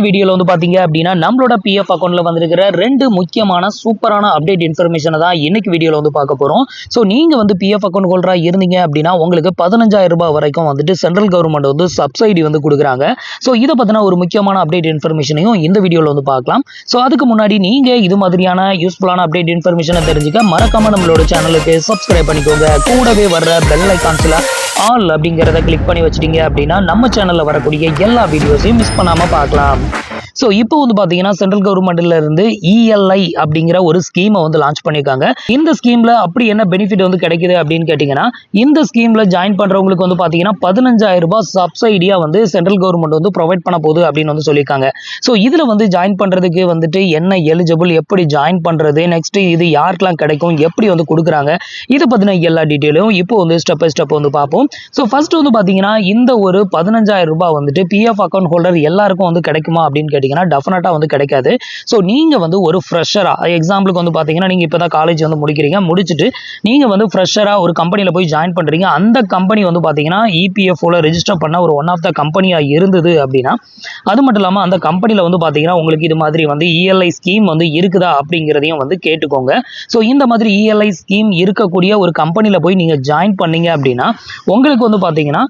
இன்னைக்கு வீடியோவில் வந்து பார்த்தீங்க அப்படின்னா நம்மளோட பிஎஃப் அக்கௌண்ட்டில் வந்திருக்கிற ரெண்டு முக்கியமான சூப்பரான அப்டேட் இன்ஃபர்மேஷனை தான் இன்னைக்கு வீடியோவில் வந்து பார்க்க போகிறோம் ஸோ நீங்கள் வந்து பிஎஃப் அக்கௌண்ட் ஹோல்டராக இருந்தீங்க அப்படின்னா உங்களுக்கு பதினஞ்சாயிரம் ரூபாய் வரைக்கும் வந்துட்டு சென்ட்ரல் கவர்மெண்ட் வந்து சப்சிடி வந்து கொடுக்குறாங்க. ஸோ இதை பற்றின ஒரு முக்கியமான அப்டேட் இன்ஃபர்மேஷனையும் இந்த வீடியோவில் வந்து பார்க்கலாம். ஸோ அதுக்கு முன்னாடி நீங்கள் இது மாதிரியான யூஸ்ஃபுல்லான அப்டேட் இன்ஃபர்மேஷனை தெரிஞ்சுக்க மறக்காமல் நம்மளோட சேனலுக்கு சப்ஸ்கிரைப் பண்ணிக்கோங்க. கூடவே வர்ற பெல் ஐக்கான்ஸில் ஆல் அப்படிங்கிறத கிளிக் பண்ணி வச்சிட்டீங்க அப்படின்னா நம்ம சேனலில் வரக்கூடிய எல்லா வீடியோஸையும் மிஸ் பண்ணாமல் பார்க்கலாம். Thank you. ஸோ இப்போ வந்து பார்த்தீங்கன்னா சென்ட்ரல் கவர்மெண்ட்ல இருந்து இஎல்ஐ அப்படிங்கிற ஒரு ஸ்கீமை வந்து லான்ச் பண்ணியிருக்காங்க இந்த ஸ்கீமில் அப்படி என்ன பெனிஃபிட் வந்து கிடைக்குது அப்படின்னு கேட்டிங்கன்னா இந்த ஸ்கீமில் ஜாயின் பண்ணுறவங்களுக்கு வந்து பார்த்தீங்கன்னா பதினஞ்சாயிரம் ரூபாய் சப்சைடியாக வந்து சென்ட்ரல் கவர்மெண்ட் வந்து ப்ரொவைட் பண்ண போகுது அப்படின்னு வந்து சொல்லியிருக்காங்க. ஸோ இதில் வந்து ஜாயின் பண்ணுறதுக்கு வந்துட்டு என்ன எலிஜிபிள் எப்படி ஜாயின் பண்ணுறது நெக்ஸ்ட் இது யாருக்கெல்லாம் கிடைக்கும் எப்படி வந்து கொடுக்குறாங்க இதை பற்றின எல்லா டீட்டெயிலும் இப்போ வந்து ஸ்டெப் பை ஸ்டெப் வந்து பார்ப்போம். ஸோ ஃபர்ஸ்ட் வந்து பார்த்தீங்கன்னா இந்த ஒரு பதினஞ்சாயிரம் ரூபாய் வந்துட்டு பிஎஃப் அக்கௌண்ட் ஹோல்டர் எல்லாருக்கும் வந்து கிடைக்குமா அப்படின்னு கேட்டிங்கன்னா டெஃபினட்டாக வந்து கிடைக்காது. ஸோ நீங்கள் வந்து ஒரு ஃப்ரெஷராக எக்ஸாம்பிளுக்கு வந்து பார்த்தீங்கன்னா நீங்கள் இப்போ தான் காலேஜ் வந்து முடிக்கிறீங்க முடிச்சுட்டு நீங்கள் வந்து ஃப்ரெஷராக ஒரு கம்பெனியில் போய் ஜாயின் பண்ணுறீங்க அந்த கம்பெனி வந்து பார்த்தீங்கன்னா இபிஎஃப்ஓவில் ரிஜிஸ்டர் பண்ண ஒரு ஒன் ஆஃப் த கம்பெனியாக இருந்தது அப்படின்னா அது மட்டும் இல்லாமல் அந்த கம்பெனியில் வந்து பார்த்தீங்கன்னா உங்களுக்கு இது மாதிரி வந்து இஎல்ஐ ஸ்கீம் வந்து இருக்குதா அப்படிங்கிறதையும் வந்து கேட்டுக்கோங்க. ஸோ இந்த மாதிரி இஎல்ஐ ஸ்கீம் இருக்கக்கூடிய ஒரு கம்பெனியில் போய் நீங்கள் ஜாயின் பண்ணீங்க அப்படின்னா உங்களுக்கு வந்து பார்த்தீங்கன்னா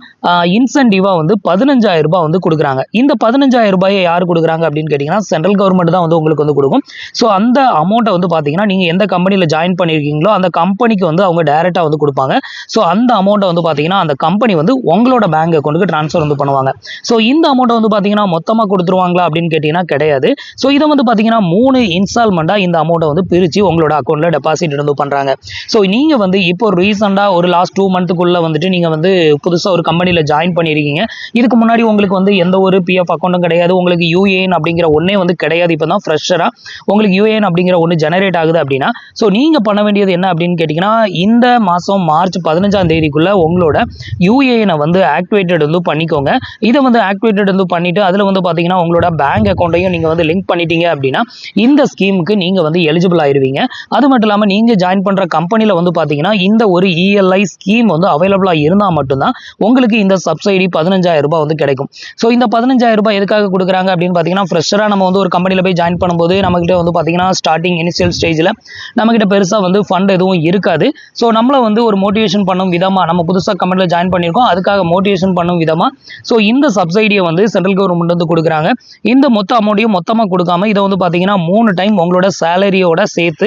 இன்சென்டிவாக வந்து பதினஞ்சாயிரம் ரூபாய் வந்து கொடுக்குறாங்க. இந்த பதினஞ்சாயிரம் ரூபாயை யார் கொடுக்குறாங்க? அப்படின்னு கேட்டிங்கன்னா சென்ட்ரல் கவர்மெண்ட் தான் வந்து உங்களுக்கு வந்து கொடுக்கும். ஸோ அந்த அமௌண்ட்டை வந்து பார்த்தீங்கன்னா நீங்கள் எந்த கம்பெனியில் ஜாயின் பண்ணியிருக்கீங்களோ அந்த கம்பெனிக்கு வந்து அவங்க டேரெக்டாக வந்து கொடுப்பாங்க. ஸோ அந்த அமௌண்ட்டை வந்து பார்த்தீங்கன்னா அந்த கம்பெனி வந்து உங்களோட பேங்க் அக்கௌண்ட்டுக்கு ட்ரான்ஸ்ஃபர் வந்து பண்ணுவாங்க. ஸோ இந்த அமௌண்ட்டை வந்து பார்த்தீங்கன்னா மொத்தமாக கொடுத்துருவாங்களா அப்படின்னு கேட்டிங்கன்னா கிடையாது. ஸோ இதை வந்து பார்த்தீங்கன்னா மூணு இன்ஸ்டால்மெண்ட்டாக இந்த அமௌண்ட்டை வந்து பிரித்து உங்களோட அக்கௌண்ட்டில் டெபாசிட் வந்து பண்ணுறாங்க ஸோ நீங்கள் வந்து இப்போ ரீசெண்டாக ஒரு லாஸ்ட் டூ மந்த்துக்குள்ளே வந்துட்டு நீங்கள் வந்து புதுசாக ஒரு கம்பெனியில் ஜாயின் பண்ணியிருக்கீங்க இதுக்கு முன்னாடி உங்களுக்கு வந்து எந்த ஒரு பிஎஃப் அக்கௌண்ட்டும் கிடையாது. உங்களுக்கு யூஏஎன் யூஏஎன் அப்படிங்கிற ஒன்றே வந்து கிடையாது. இப்போ தான் ஃப்ரெஷராக உங்களுக்கு யூஏஎன் அப்படிங்கிற ஒன்று ஜெனரேட் ஆகுது அப்படின்னா ஸோ நீங்கள் பண்ண வேண்டியது என்ன அப்படின்னு கேட்டிங்கன்னா இந்த மாதம் மார்ச் பதினஞ்சாம் தேதிக்குள்ளே உங்களோட யூஏஎனை வந்து ஆக்டிவேட்டட் வந்து பண்ணிக்கோங்க. இதை வந்து ஆக்டிவேட்டட் வந்து பண்ணிவிட்டு அதில் வந்து பார்த்தீங்கன்னா உங்களோட பேங்க் அக்கௌண்ட்டையும் நீங்கள் வந்து லிங்க் பண்ணிட்டீங்க அப்படின்னா இந்த ஸ்கீமுக்கு நீங்கள் வந்து எலிஜிபிள் ஆயிடுவீங்க அது மட்டும் இல்லாமல் நீங்கள் ஜாயின் பண்ணுற கம்பெனியில் வந்து பார்த்தீங்கன்னா இந்த ஒரு இஎல்ஐ ஸ்கீம் வந்து அவைலபிளாக இருந்தால் மட்டும்தான் உங்களுக்கு இந்த சப்சிடி பதினஞ்சாயிரம் ரூபாய் வந்து கிடைக்கும். ஸோ இந்த பதினஞ்சாயிரம் ரூபாய் எதுக்காக கொடுக்குறாங்க அப்படின்னு பார்த்தீங்கன்னா ஃப்ரெஷராக நம்ம வந்து ஒரு கம்பெனியில் போய் ஜாயின் பண்ணும்போது நம்மகிட்ட வந்து பார்த்தீங்கன்னா ஸ்டார்டிங் இனிஷியல் ஸ்டேஜில் நம்மகிட்ட பெருசாக வந்து ஃபண்ட் எதுவும் இருக்காது. ஸோ நம்மளை வந்து ஒரு மோட்டிவேஷன் பண்ணும் விதமாக நம்ம புதுசாக கம்பெனியில் ஜாயின் பண்ணியிருக்கோம். அதுக்காக மோட்டிவேஷன் பண்ணும் விதமாக ஸோ இந்த சப்சைடியை வந்து சென்ட்ரல் கவர்மெண்ட் வந்து கொடுக்குறாங்க. இந்த மொத்த அமௌண்ட்டையும் மொத்தமாக கொடுக்காம இதை வந்து பார்த்தீங்கன்னா மூணு டைம் உங்களோட சேலரியோட சேர்த்து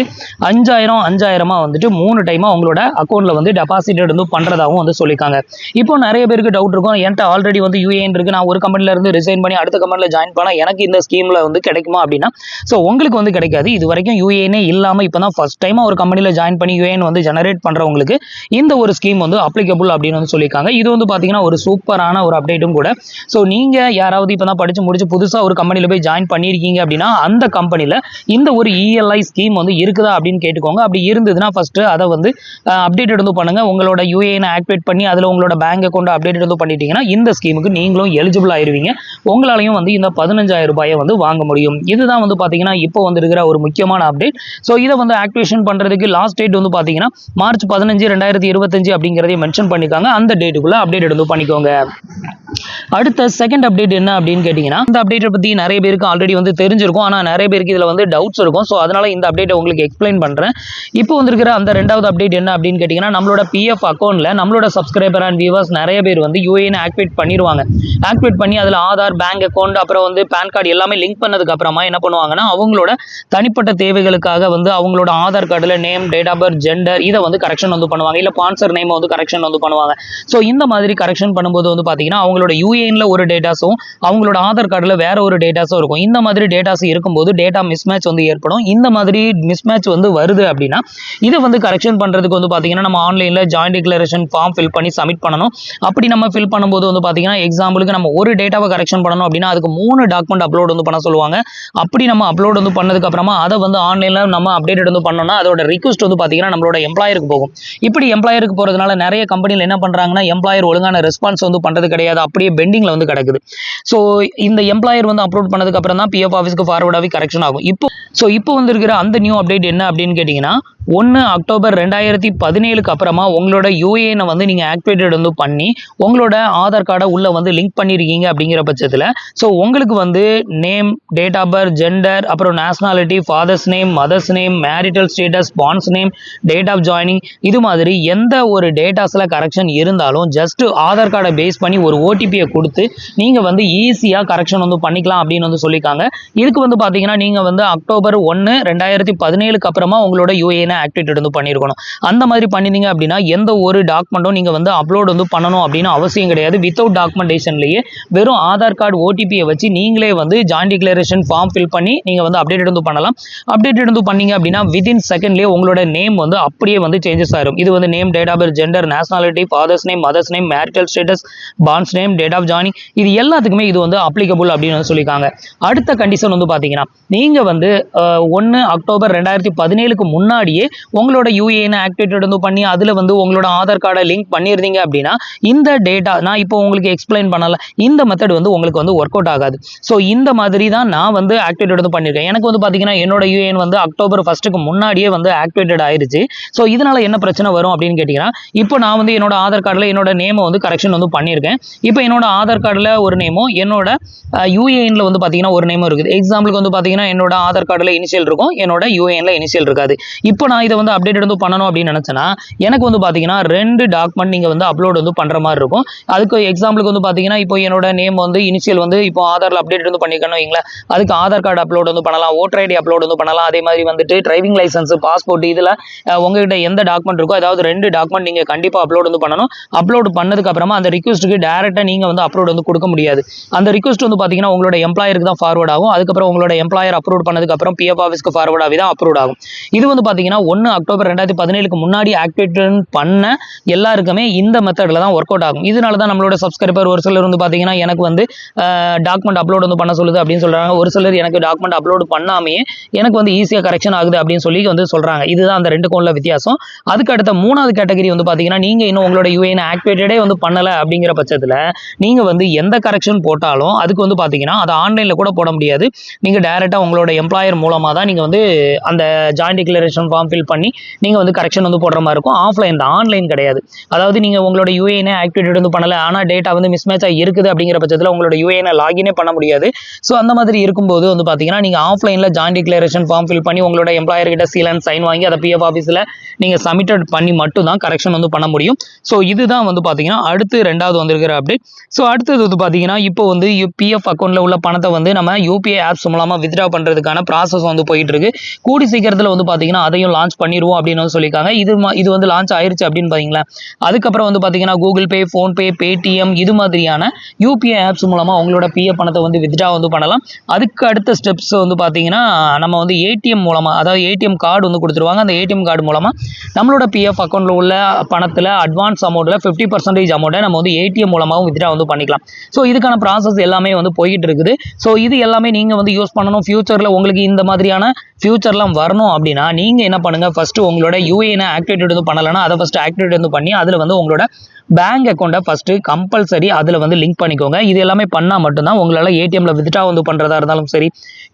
அஞ்சாயிரம் அஞ்சாயிரமாக வந்துட்டு மூணு டைமாக உங்களோட அக்கௌண்ட்டில் வந்து டெபாசிட் வந்து பண்ணுறதாகவும் வந்து சொல்லியிருக்காங்க. இப்போ நிறைய பேருக்கு டவுட் இருக்கும். என்கிட்ட ஆல்ரெடி வந்து யூஏஎன் இருக்குது நான் ஒரு கம்பெனில இருந்து ரிசைன் பண்ணி அடுத்த கம்பெனியில் ஜாயின் பண்ணால் எனக்கு இந்த ஸ்கீமில் வந்து கிடைக்குமா அப்படின்னா ஸோ உங்களுக்கு வந்து கிடைக்காது. இது வரைக்கும் யூஏஎனே இல்லாமல் இப்போ தான் ஃபஸ்ட் டைமாக ஒரு கம்பெனியில் ஜாயின் பண்ணி யூஏஎன் வந்து ஜெனரேட் பண்ணுறவங்களுக்கு இந்த ஒரு ஸ்கீம் வந்து அப்ளிகபிள் அப்படின்னு வந்து சொல்லியிருக்காங்க. இது வந்து பார்த்தீங்கன்னா ஒரு சூப்பரான ஒரு அப்டேட்டும் கூட. ஸோ நீங்கள் யாராவது இப்போ தான் படித்து முடிச்சு புதுசாக ஒரு கம்பெனியில் போய் ஜாயின் பண்ணியிருக்கீங்க அப்படின்னா அந்த கம்பெனியில் இந்த ஒரு இஎல்ஐ ஸ்கீம் வந்து இருக்குதா அப்படின்னு கேட்டுக்கோங்க. அப்படி இருந்ததுன்னா ஃபஸ்ட்டு அதை வந்து அப்டேட் வந்து பண்ணுங்கள் உங்களோட யூஏஎனை ஆக்டிவேட் பண்ணி அதில் உங்களோட பேங்க் அக்கௌண்ட் அப்டேட் வந்து பண்ணிட்டீங்கன்னா இந்த ஸ்கீமுக்கு நீங்களும் எலிஜிபிள் ஆயிருவீங்க. உங்களாலையும் வந்து இந்த பதினஞ்சாயிரம் ரூபாயை வந்து வாங்க முடியும். இதுதான் வந்து பார்த்தீங்கன்னா இப்போ வந்திருக்கிற ஒரு முக்கியமான அப்டேட் ஸோ இதை வந்து ஆக்டிவேஷன் பண்ணுறதுக்கு லாஸ்ட் டேட் வந்து பார்த்தீங்கன்னா மார்ச் பதினஞ்சு ரெண்டாயிரத்தி இருபத்தஞ்சு அப்படிங்கிறதையும் மென்ஷன் பண்ணிக்காங்க அந்த டேட்டுக்குள்ளே அப்டேட் வந்து பண்ணிக்கோங்க. அடுத்த செகண்ட் அப்டேட் என்ன அப்படின்னு கேட்டிங்கன்னா இந்த அப்டேட்டை பற்றி நிறைய பேருக்கு ஆல்ரெடி வந்து தெரிஞ்சிருக்கும். ஆனால் நிறைய பேருக்கு இதில் வந்து டவுட்ஸ் இருக்கும். ஸோ அதனால் இந்த அப்டேட்டை உங்களுக்கு எக்ஸ்பிளைன் பண்ணுறேன் இப்போ வந்திருக்கிற அந்த ரெண்டாவது அப்டேட் என்ன அப்படின்னு கேட்டிங்கன்னா நம்மளோட பிஎஃப் அக்கௌண்ட்டில் நம்மளோட சப்ஸ்கிரைபர் அண்ட் வியூவர்ஸ் நிறைய பேர் வந்து யூஏஎன் ஆக்டிவேட் பண்ணிடுவாங்க ஆக்டிவேட் பண்ணி அதில் ஆதார் பேங்க் அக்கௌண்ட் அப்புறம் வந்து பேன் கார்டு எல்லாமே லிங்க் பண்ணதுக்கு அப்புறமா என்ன பண்ணுவாங்கன்னா அவங்களோட தனிப்பட்ட தேவைகளுக்காக வந்து அவங்களோட ஆதார் கார்டில் name date of birth gender இதை வந்து கரெக்ஷன் வந்து பண்ணுவாங்க. இல்லை ஸ்பான்சர் நேம் வந்து கரெக்ஷன் வந்து பண்ணுவாங்க. ஸோ இந்த மாதிரி கரெக்ஷன் பண்ணும்போது வந்து பார்த்தீங்கன்னா அவங்களோட யூஏஎன்ல ஒரு டேட்டாஸும் அவங்களோட ஆதார் கார்டில் வேற ஒரு டேட்டாஸும் இருக்கும். இந்த மாதிரி டேட்டாஸ் இருக்கும்போது டேட்டா மிஸ்மேட்ச் வந்து ஏற்படும். இந்த மாதிரி மிஸ்மேட்ச் வந்து வருது அப்படின்னா இதை வந்து கரெக்ஷன் பண்ணுறதுக்கு வந்து பார்த்தீங்கன்னா நம்ம ஆன்லைனில் ஜாயின்ட் டிக்ளரேஷன் ஃபார்ம் ஃபில் பண்ணி சப்மிட் பண்ணணும். அப்படி நம்ம ஃபில் பண்ணும்போது வந்து பார்த்தீங்கன்னா எக்ஸாம்பிளுக்கு நம்ம ஒரு டேட்டாவை கரெக்ஷன் பண்ணணும் அப்படின்னா அதுக்கு மூணு டாக்குமெண்ட் அப்லோட் வந்து பண்ண சொல்லுவாங்க. அப்படி நம்ம அப்லோட் வந்து பண்ணதுக்கு அப்புறமா அதை வந்து ஆன்லைனில் நம்ம அப்டேட் வந்து பண்ணோம்னா அதோட ரிக்வஸ்ட் வந்து பார்த்தீங்கன்னா நம்மளோட எம்ப்ளாயருக்கு போகும். இப்படி எம்ப்ளாயருக்கு போகிறதுனால நிறைய கம்பெனியில் என்ன பண்ணுறாங்கன்னா எம்ப்ளாயர் ஒழுங்கான ரெஸ்பான்ஸ் வந்து பண்ணுறது கிடையாது. அப்படியே பெண்டிங்கில் வந்து கிடக்குது. ஸோ இந்த எம்ப்ளாயர் வந்து அப்லோட் பண்ணதுக்கு அப்புறம் தான் பிஎஃப் ஆஃபீஸ்க்கு ஃபார்வர்டாகவே கரெக்ஷன் ஆகும். இப்போ ஸோ இப்போ வந்திருக்கிற அந்த நியூ அப்டேட் என்ன அப்படின்னு கேட்டிங்கன்னா ஒன்று அக்டோபர் ரெண்டாயிரத்தி பதினேழுக்கு அப்புறமா உங்களோட யூஏனை வந்து நீங்கள் ஆக்டிவேட்டட் வந்து பண்ணி உங்களோட ஆதார் கார்டை உள்ளே வந்து லிங்க் பண்ணியிருக்கீங்க அப்படிங்கிற பட்சத்தில் ஸோ உங்களுக்கு வந்து name date of birth gender அப்புறம் nationality father's name mother's name marital status pan's name date of joining இது மாதிரி எந்த ஒரு டேட்டாஸில் கரெக்ஷன் இருந்தாலும் ஜஸ்ட் ஆதார் கார்டை பேஸ் பண்ணி ஒரு ஓடிபியை கொடுத்து நீங்கள் வந்து ஈஸியாக கரெக்ஷன் வந்து பண்ணிக்கலாம் அப்படின்னு வந்து சொல்லியிருக்காங்க. இதுக்கு வந்து பார்த்தீங்கன்னா நீங்கள் வந்து அக்டோபர் ஒன்று ரெண்டாயிரத்தி பதினேழுக்கு அப்புறமா உங்களோட யூஏனை ஆக்டிவேட் வந்து பண்ணியிருக்கணும். அந்த மாதிரி பண்ணிருந்தீங்க அப்படின்னா எந்த ஒரு டாக்குமெண்ட்டும் நீங்கள் வந்து அப்லோட் வந்து பண்ணணும் அப்படின்னு அவசியம் கிடையாது. வித்தவுட் டாக்குமெண்டேஷன்லேயே வெறும் ஆதார் கார்டு ஓடிபியை வச்சு நீங்களே வந்து வந்து ஜாயின் டிக்ளரேஷன் ஃபார்ம் ஃபில் பண்ணி நீங்கள் வந்து அப்டேட் எடுத்து பண்ணலாம். அப்டேட் எடுத்து பண்ணீங்க அப்படின்னா வித்தின் செகண்ட்லேயே உங்களோட நேம் வந்து அப்படியே வந்து சேஞ்சஸ் ஆயிரும். இது வந்து name date of birth gender nationality father's name mother's name marital status pan's name date of joining இது எல்லாத்துக்குமே இது வந்து அப்ளிகபிள் அப்படின்னு வந்து சொல்லியிருக்காங்க. அடுத்த கண்டிஷன் வந்து பார்த்தீங்கன்னா நீங்கள் வந்து ஒன்று அக்டோபர் ரெண்டாயிரத்தி பதினேழுக்கு முன்னாடியே உங்களோட யூஏஎன் ஆக்டிவேட் வந்து பண்ணி அதில் வந்து உங்களோட ஆதார் கார்டை லிங்க் பண்ணியிருந்தீங்க அப்படின்னா இந்த டேட்டா நான் இப்போ உங்களுக்கு எக்ஸ்பிளைன் பண்ணல. இந்த மெத்தட் வந்து உங்களுக்கு வந்து ஒர்க் அவுட் ஆகாது. ஸோ இந்த மாதிரி தான் நான் வந்து ஆக்டிவேட் வந்து பண்ணியிருக்கேன். எனக்கு வந்து பார்த்தீங்கன்னா என்னோட யூஏஎன் வந்து அக்டோபர் ஃபஸ்ட்டுக்கு முன்னாடியே வந்து ஆக்டிவேட்டட் ஆயிருச்சு. ஸோ இதனால என்ன பிரச்சனை வரும் அப்படின்னு கேட்டிங்கன்னா இப்போ நான் வந்து என்னோட ஆதார் கார்டில் என்னோட நேமை வந்து கரெக்ஷன் வந்து பண்ணியிருக்கேன். இப்போ என்னோட ஆதார் கார்டில் ஒரு நேமும் என்னோட யூஏஎனில் வந்து பார்த்தீங்கன்னா ஒரு நேமும் இருக்குது. எக்ஸாம்பிளுக்கு வந்து பார்த்தீங்கன்னா என்னோட ஆதார் கார்டில் இனிஷியல் இருக்கும் என்னோட யூஏஎனில் இனிஷியல் இருக்காது. இப்போ நான் இதை வந்து அப்டேட் வந்து பண்ணணும் அப்படின்னு நினச்சேன்னா எனக்கு வந்து பார்த்தீங்கன்னா ரெண்டு டாக்குமெண்ட் நீங்கள் வந்து அப்லோட் வந்து பண்ணுற மாதிரி இருக்கும். அதுக்கு எக்ஸாம்பிளுக்கு வந்து பார்த்தீங்கன்னா இப்போ என்னோட நேம் வந்து இனிஷியல் வந்து இப்போ ஆதாரில் அப்டேட் வந்து பண்ணிக்கணும் வைங்களேன் அதுக்கு ஆதார் கார்டு அப்லோட் வந்து பண்ணலாம் ஓட்டர் ஐடி அப்லோட் வந்து பண்ணலாம். அதே மாதிரி வந்துட்டு டிரைவிங் லைசன்ஸ் பாஸ்போர்ட் இதில் உங்ககிட்ட எந்த டாக்குமெண்ட் இருக்கோ அதாவது ரெண்டு டாக்குமெண்ட் நீங்கள் கண்டிப்பாக அப்லோட் வந்து பண்ணணும். அப்லோட் பண்ணதுக்கு அப்புறமா அந்த ரிக்வஸ்ட்டுக்கு டேரெக்டாக நீங்கள் வந்து அப்லோட் வந்து கொடுக்க முடியாது. அந்த ரிக்வஸ்ட் வந்து பார்த்தீங்கன்னா உங்களோட எம்ப்ளாயருக்கு தான் ஃபார்வர்ட் ஆகும். அதுக்கப்புறம் உங்களோட எம்ப்ளாயர் அப்ரூவ் பண்ணதுக்கு அப்புறம் பிஎஃப் ஆஃபீஸ்க்கு ஃபார்வர்ட் ஆகி தான் அப்ரூவ் ஆகும். இது வந்து பார்த்தீங்கன்னா ஒன்று அக்டோபர் ரெண்டாயிரத்தி பதினேழுக்கு முன்னாடி ஆக்டிவேட் பண்ண எல்லாருக்குமே இந்த மெத்தடில் தான் ஒர்க் அவுட் ஆகும். இதனால தான் நம்மளோட சப்ஸ்கிரைபர் ஒரு சிலர் வந்து பார்த்தீங்கன்னா எனக்கு வந்து டாக்குமெண்ட் அப்லோட் வந்து பண்ண சொல்லுது அப்படின்னு சொல்கிறாங்க ஒரு சிலர் எனக்கு டாக்குமெண்ட் அப்லோட் பண்ணாமையே எனக்கு வந்து ஈஸியாக கரெக்ஷன் ஆகுது அப்படின்னு சொல்லி வந்து சொல்கிறாங்க இதுதான் அந்த ரெண்டு கோனில் வித்தியாசம். அதுக்கு அடுத்த மூணாவது கேட்டகரி வந்து பார்த்தீங்கன்னா நீங்கள் இன்னும் உங்களோட யூஏஎன் ஆக்டிவேட்டடே வந்து பண்ணலை அப்படிங்கிற பட்சத்தில் நீங்கள் வந்து எந்த கரெக்ஷன் போட்டாலும் அதுக்கு வந்து பார்த்தீங்கன்னா அதை ஆன்லைனில் கூட போட முடியாது. நீங்கள் டேரெக்டாக உங்களோட எம்ப்ளாயர் மூலமாக தான் நீங்கள் வந்து அந்த ஜாயின் டிக்ளரேஷன் ஃபார்ம் ஃபில் பண்ணி நீங்கள் வந்து கரெக்ஷன் வந்து போடுற மாதிரி இருக்கும். ஆஃப்லைன் தான் ஆன்லைன் கிடையாது. அதாவது நீங்கள் உங்களோட யூஏஎனை ஆக்டிவேட் வந்து பண்ணலை ஆனால் டேட்டா வந்து மிஸ்மேட்சாக இருக்குது அப்படிங்கிற பட்சத்தில் உங்களோட யூஏஎனை லாகினே பண்ண முடியாது. ஸோ அந்த மாதிரி இருக்கும்போது வந்து பார்த்தீங்கன்னா நீங்கள் ஆஃப்லைனில் ஜாயின் டிக்ளரேஷன் ஃபார்ம் ஃபில் பண்ணி உங்களோட எம்ப்ளாயர்கிட்ட சீல் அண்ட் சைன் வாங்கி அதை பிஎஃப் ஆஃபீஸில் நீங்கள் சப்மிட்டட் பண்ணி மட்டும் தான் கரெக்ஷன் வந்து பண்ண முடியும். ஸோ இதுதான் வந்து பார்த்தீங்கன்னா அடுத்து ரெண்டாவது வந்திருக்கிற அப்டேட் ஸோ அடுத்தது வந்து பார்த்தீங்கன்னா இப்போ வந்து பிஎஃப் அக்கௌண்ட்டில் உள்ள பணத்தை வந்து நம்ம யூபிஐ ஆப்ஸ் மூலமாக வித்ட்ரா பண்ணுறதுக்கான ப்ராசஸ் வந்து போயிட்டு இருக்கு கூடி சீக்கிரத்தில் வந்து பார்த்தீங்கன்னா அதையும் லான்ச் பண்ணிடுவோம் அப்படின்னு வந்து சொல்லியிருக்காங்க. இது இது வந்து லான்ச் ஆயிருச்சு அப்படின்னு பார்த்தீங்களா அதுக்கப்புறம் வந்து பார்த்தீங்கன்னா கூகுள் பே ஃபோன்பே பேடிஎம் இது மாதிரியான யூபிஐ ஆப்ஸ் மூலமாக உங்களோட பிஎஃப் பணத்தை வந்து வித்ட்ரா வந்து பண்ணலாம். அதுக்கு அடுத்த ஸ்டெப்ஸ் வந்து பார்த்தீங்கன்னா நம்ம வந்து ஏடிஎம் மூலமாக அதாவது ஏடிஎம் கார்டு வந்து கொடுத்துருவாங்க. அந்த ஏடிஎம் கார்டு மூலமாக நம்மளோட பிஎஃப் அக்கௌண்ட்டில் உள்ள பணத்தில் அட்வான்ஸ் அமௌண்ட்டில் ஃபிஃப்டி பர்சன்டேஜ் அமௌண்ட்டை நம்ம வந்து ஏடிஎம் மூலமாகவும் வித்ட்ரா வந்து பண்ணிக்கலாம். ஸோ இதுக்கான ப்ராசஸ் எல்லாமே வந்து போய்கிட்டு இருக்குது. ஸோ இது எல்லாமே நீங்கள் வந்து யூஸ் பண்ணணும். ஃப்யூச்சரில் உங்களுக்கு இந்த மாதிரியான ஃப்யூச்சர்லாம் வரணும் அப்படின்னா நீங்கள் என்ன பண்ணுங்கள் ஃபஸ்ட்டு உங்களோட யூஏனை ஆக்டிவேட் வந்து பண்ணலைன்னா அதை ஃபஸ்ட்டு ஆக்டிவேட் வந்து பண்ணி அதில் வந்து உங்களோட பேங்க் அக்கௌண்ட்டை ஃபஸ்ட்டு கம்பல்சரி அதில் வந்து லிங்க் பண்ணிக்கோங்க. இது எல்லாமே பண்ணால் மட்டும்தான் உங்களால் ஏடிஎம்மில் வித்ட்ரா வந்து பண்ணுறதா இருந்தாலும் சரி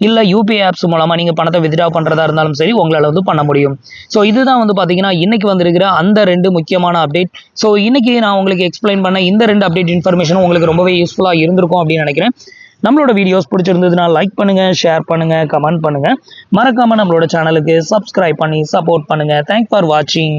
இல்லை யூபிஐ ஆப்ஸ் மூலமாக நீங்கள் பணத்தை வித்ட்ரா பண்ணுறதா இருந்தாலும் சரி உங்களால் வந்து பண்ண முடியும். ஸோ இதுதான் வந்து பார்த்தீங்கன்னா இன்றைக்கி வந்திருக்கிற அந்த ரெண்டு முக்கியமான அப்டேட் ஸோ இன்றைக்கி நான் உங்களுக்கு எக்ஸ்பிளைன் பண்ண இந்த ரெண்டு அப்டேட் இன்ஃபர்மேஷனும் உங்களுக்கு ரொம்பவே யூஸ்ஃபுல்லாக இருந்திருக்கும் அப்படின்னு நினைக்கிறேன். நம்மளோட வீடியோஸ் பிடிச்சிருந்ததுன்னா லைக் பண்ணுங்கள் ஷேர் பண்ணுங்கள் கமெண்ட் பண்ணுங்கள் மறக்காமல் நம்மளோட சேனலுக்கு சப்ஸ்கிரைப் பண்ணி சப்போர்ட் பண்ணுங்கள் தேங்க் ஃபார் வாட்சிங்